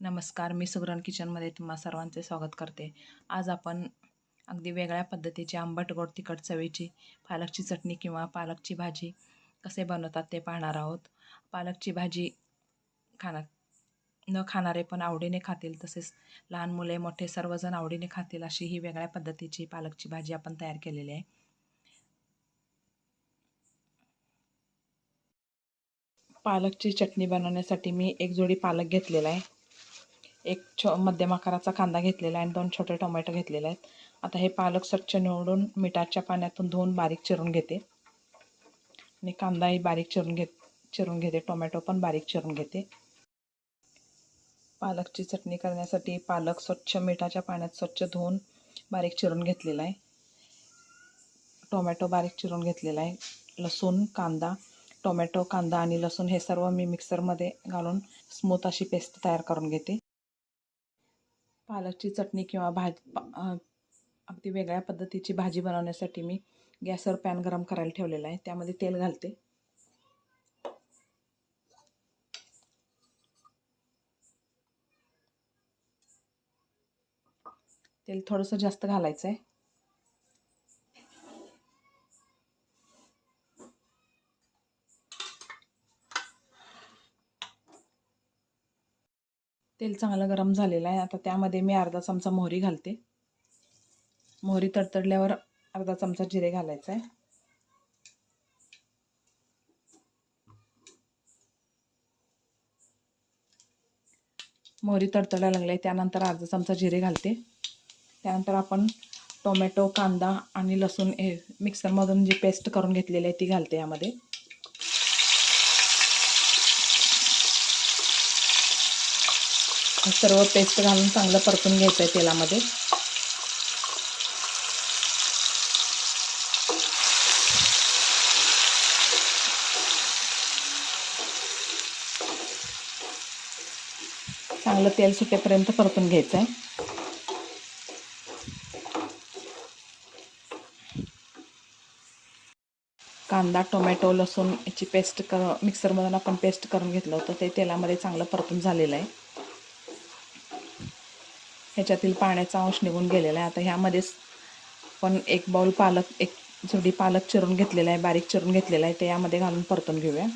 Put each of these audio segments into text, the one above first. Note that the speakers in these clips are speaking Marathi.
नमस्कार मी सुगरण किचनमध्ये तुम्हा सर्वांचे स्वागत करते. आज आपण अगदी वेगळ्या पद्धतीची आंबट गोड तिखट चवीची पालकची चटणी किंवा पालकची भाजी कसे बनवतात ते पाहणार आहोत. पालकची भाजी खाणार न खाणारे पण आवडीने खातील तसेच लहान मुले मोठे सर्वजण आवडीने खातील अशी ही वेगळ्या पद्धतीची पालकची भाजी आपण तयार केलेली आहे. पालकची चटणी बनवण्यासाठी मी एक जोडी पालक घेतलेला आहे. एक छो मध्यम आकाराचा कांदा घेतलेला आहे आणि दोन छोटे टोमॅटो घेतलेले आहेत. आता हे पालक स्वच्छ निवडून मिठाच्या पाण्यातून धुवून बारीक चिरून घेते. आणि कांदाही बारीक चिरून घेत चिरून घेते. टोमॅटो पण बारीक चिरून घेते. पालकची चटणी करण्यासाठी पालक स्वच्छ मिठाच्या पाण्यात स्वच्छ धुवून बारीक चिरून घेतलेला आहे. टोमॅटो बारीक चिरून घेतलेला आहे. लसूण कांदा टोमॅटो कांदा आणि लसूण हे सर्व मी मिक्सरमध्ये घालून स्मूथ अशी पेस्ट तयार करून घेते. पालकची चटणी किंवा भाज अगदी वेगळ्या पद्धतीची भाजी बनवण्यासाठी मी गॅसवर पॅन गरम करायला ठेवलेला आहे. त्यामध्ये तेल घालते. तेल थोडंसं जास्त घालायचं आहे तेल चांगलं गरम झालेलं आहे. आता त्यामध्ये मी अर्धा चमचा मोहरी घालते. मोहरी तडतडल्यावर अर्धा चमचा जिरे घालायचा आहे. मोहरी तडतडायला लागले त्यानंतर अर्धा चमचा जिरे घालते. त्यानंतर आपण टोमॅटो कांदा आणि लसूण हे मिक्सरमधून जी पेस्ट करून घेतलेली आहे ती घालते यामध्ये. सर्व पेस्ट घालून चांगलं परतून घ्यायचं आहे तेलामध्ये. चांगलं तेल सुटेपर्यंत परतून घ्यायचं आहे कांदा टोमॅटो लसूण याची पेस्ट कर मिक्सरमधून आपण पेस्ट करून घेतलं होतं ते तेलामध्ये चांगलं परतून झालेलं आहे. ह्याच्यातील पाण्याचा अंश निघून गेलेला आहे. आता ह्यामध्येच पण एक बाऊल पालक एक जोडी पालक चिरून घेतलेला आहे बारीक चिरून घेतलेला आहे. ते यामध्ये घालून परतून घेऊया.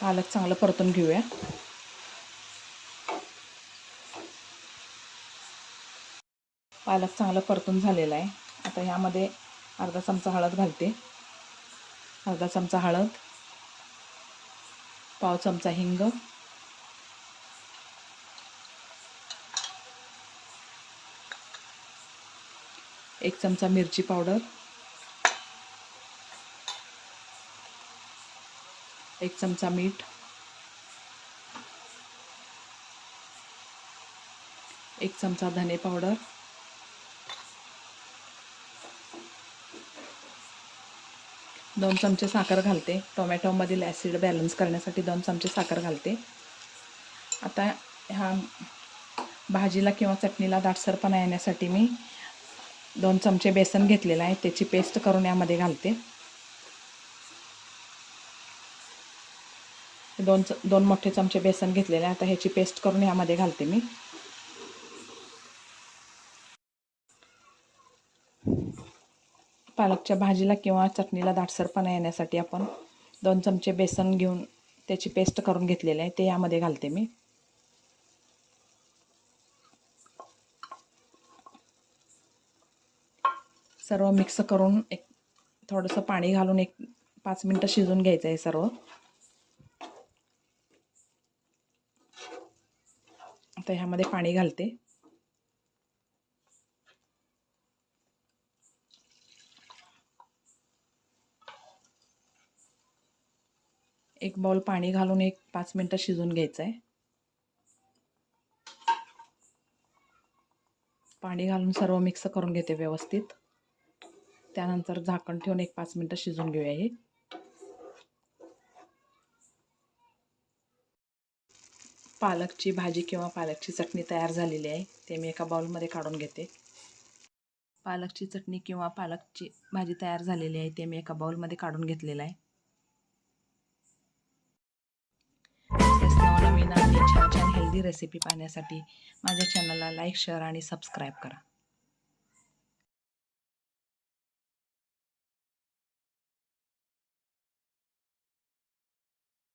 पालक चांगलं परतून घेऊया. पालक चांगलं परतून झालेला आहे. आता ह्यामध्ये अर्धा चमचा हळद घालते. अर्धा चमचा हळद. पाव चमचा हिंग. एक चमचा मिरची पावडर. एक चमचा मीठ. एक चमचा धने पावडर. दोन चमचे साखर घालते. टोमॅटोमधील ॲसिड बॅलन्स करण्यासाठी दोन चमचे साखर घालते. आता ह्या भाजीला किंवा चटणीला दाटसरपणा येण्यासाठी मी दोन चमचे बेसन घेतलेलं आहे. त्याची पेस्ट करून यामध्ये घालते. दोन च दोन मोठे चमचे बेसन घेतलेले आहे. आता ह्याची पेस्ट करून यामध्ये घालते मी. पालकच्या भाजीला किंवा चटणीला दाटसरपणा येण्यासाठी आपण दोन चमचे बेसन घेऊन त्याची पेस्ट करून घेतलेले आहे. ते यामध्ये घालते मी. सर्व मिक्स करून एक थोडंसं पाणी घालून एक पाच मिनटं शिजून घ्यायचं आहे सर्व. आता ह्यामध्ये पाणी घालते. एक बाउल पाणी घालून एक पाच मिनटं शिजून घ्यायचं आहे पाणी घालून सर्व मिक्स करून घेते व्यवस्थित. त्यानंतर झाकण ठेवून एक पाच मिनटं शिजून घेऊया हे. पालकची भाजी किंवा पालकची चटणी तयार झालेली आहे. ते मी एका बाउलमध्ये काढून घेते. पालकची चटणी किंवा पालकची भाजी तयार झालेली आहे. ते मी एका बाउलमध्ये काढून घेतलेलं आहे. नवीन छान छान हेल्दी रेसिपी पाहण्यासाठी माझ्या चॅनलला लाईक शेअर आणि सबस्क्राईब करा.